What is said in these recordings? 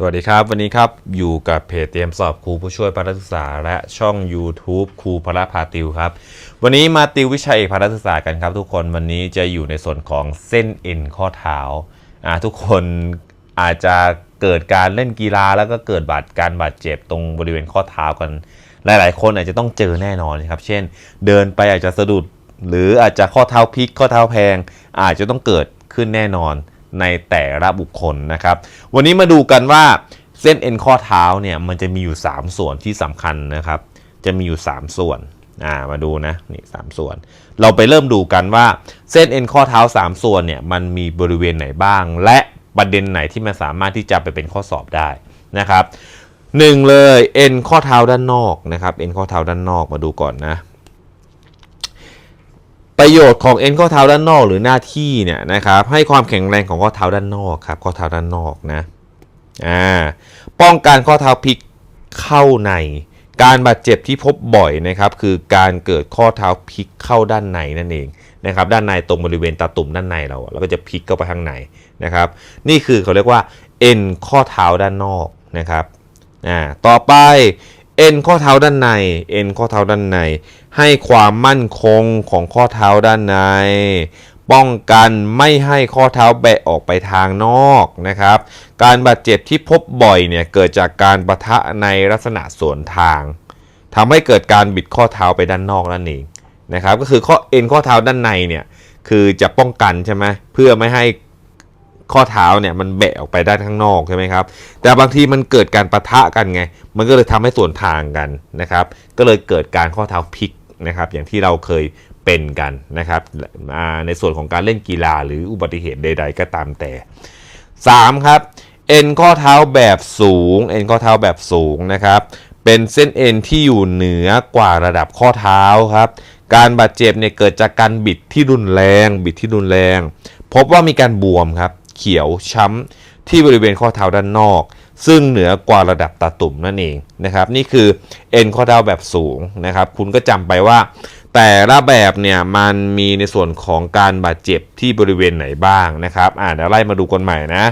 สวัสดีครับ วันนี้ครับอยู่กับเพจเตรียมสอบครูผู้ช่วยพระศึกษา และช่อง YouTube ครูพระพาติวครับ วันนี้มาติววิชาเอกพระศึกษากันครับ ทุกคนวันนี้จะอยู่ในส่วนของเส้นเอ็นข้อเท้าอ่าทุกคนอาจจะเกิดการเล่นกีฬาแล้วก็เกิดบาดการบาดเจ็บตรงบริเวณข้อเท้ากัน หลาย ๆ คนอาจจะต้องเจอแน่นอนครับ เช่น เดินไปอาจจะสะดุด หรืออาจจะข้อเท้าพลิกข้อเท้าแพง อาจจะต้องเกิดขึ้นแน่นอน ในแต่ละบุคคลนะครับ วันนี้มาดูกันว่าเส้นเอ็นข้อเท้าเนี่ยมันจะมีอยู่ 3 ส่วนที่สำคัญนะครับ จะมีอยู่ 3 ส่วนอ่ามาดูนะนี่สส่วน เราไปเริ่มดูกันว่าเส้นเอ็นข้อเท้า 3 ส่วนเนี่ยมันมีบริเวณไหนบ้าง และประเด็นไหนที่มันสามารถที่จะไปเป็นข้อสอบได้นะครับหนึ่งเลยเอ็นข้อเท้าด้านนอกนะครับเอ็นข้อเท้าด้านนอกมาดูก่อนนะ ประโยชน์ของเอ็นข้อเท้าด้านนอกหรือหน้าที่เนี่ยนะครับให้ความแข็งแรงของข้อเท้าด้านนอกครับข้อเท้าด้านนอกนะอ่าป้องกันข้อเท้าพลิกเข้าใน การบาดเจ็บที่พบบ่อยนะครับคือการเกิดข้อเท้าพลิกเข้าด้านในนั่นเองนะครับด้านในตรงบริเวณตาตุ่มด้านในเราอะแล้วก็จะพลิกเข้าไปข้างในนะครับ นี่คือเขาเรียกว่าเอ็นข้อเท้าด้านนอกนะครับอ่าต่อไป เอ็นข้อเท้าด้านใน เอ็นข้อเท้าด้านใน ให้ความมั่นคงของข้อเท้าด้านใน ป้องกันไม่ให้ข้อเท้าแบะออกไปทางนอกนะครับ การบาดเจ็บที่พบบ่อยเนี่ยเกิดจากการประทะในลักษณะสวนทางทำให้เกิดการบิดข้อเท้าไปด้านนอกนั่นเองนะครับ ก็คือข้อเอ็นข้อเท้าด้านในเนี่ยคือจะป้องกันใช่ไหมเพื่อไม่ให้ ข้อเท้าเนี่ยมันแบะออกไปด้านข้างนอกใช่ไหมครับ แต่บางทีมันเกิดการประทะกันไง มันก็เลยทำให้ส่วนทางกันนะครับ ก็เลยเกิดการข้อเท้าพลิกนะครับ อย่างที่เราเคยเป็นกันนะครับในส่วนของการเล่นกีฬาหรืออุบัติเหตุใด ๆ ก็ตามแต่ 3. ครับเอ็นข้อเท้าแบบสูงเอ็นข้อเท้าแบบสูงนะครับ เป็นเส้นเอ็นที่อยู่เหนือกว่าระดับข้อเท้าครับการบาดเจ็บเนี่ยเกิดจากการบิดที่รุนแรง บิดที่รุนแรง พบว่ามีการบวมครับ เขียวช้ำที่บริเวณข้อเท้าด้านนอก ซึ่งเหนือกว่าระดับตาตุ่มนั่นเองนะครับ นี่คือเอ็นข้อเท้าแบบสูงนะครับ คุณก็จำไปว่า แต่ละแบบเนี่ยมันมีในส่วนของการบาดเจ็บที่บริเวณไหนบ้างนะครับอ่าเดี๋ยวไล่มาดูกันใหม่นะ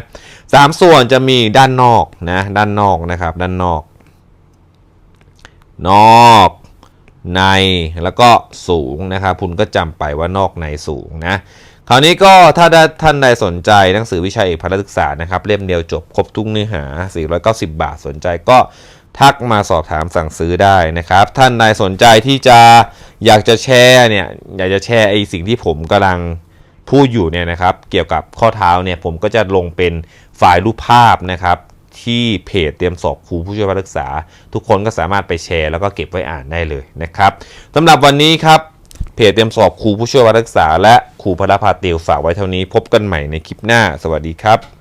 สามส่วนจะมีด้านนอกนะด้านนอกนะครับ ด้านนอก นอก ในแล้วก็สูงนะครับคุณก็จำไปว่านอกในสูงนะคราวนี้ก็ถ้าท่านใดสนใจหนังสือวิชาเอกพละศึกษานะครับเล่มเดียวจบครบทุกเนื้อหา 490 บาทสนใจก็ทักมาสอบถามสั่งซื้อได้นะครับ ท่านใดสนใจที่จะอยากจะแชร์เนี่ยอยากจะแชร์ไอสิ่งที่ผมกำลังพูดอยู่เนี่ยนะครับ เกี่ยวกับข้อเท้าเนี่ยผมก็จะลงเป็นไฟล์รูปภาพนะครับ ที่เพจเตรียมสอบครูผู้ช่วยการศึกษา ทุกคนก็สามารถไปแชร์แล้วก็เก็บไว้อ่านได้เลยนะครับสำหรับวันนี้ครับเพจเตรียมสอบครูผู้ช่วยการศึกษา และครูพระพาเตียวฝากไว้เท่านี้พบกันใหม่ในคลิปหน้า สวัสดีครับ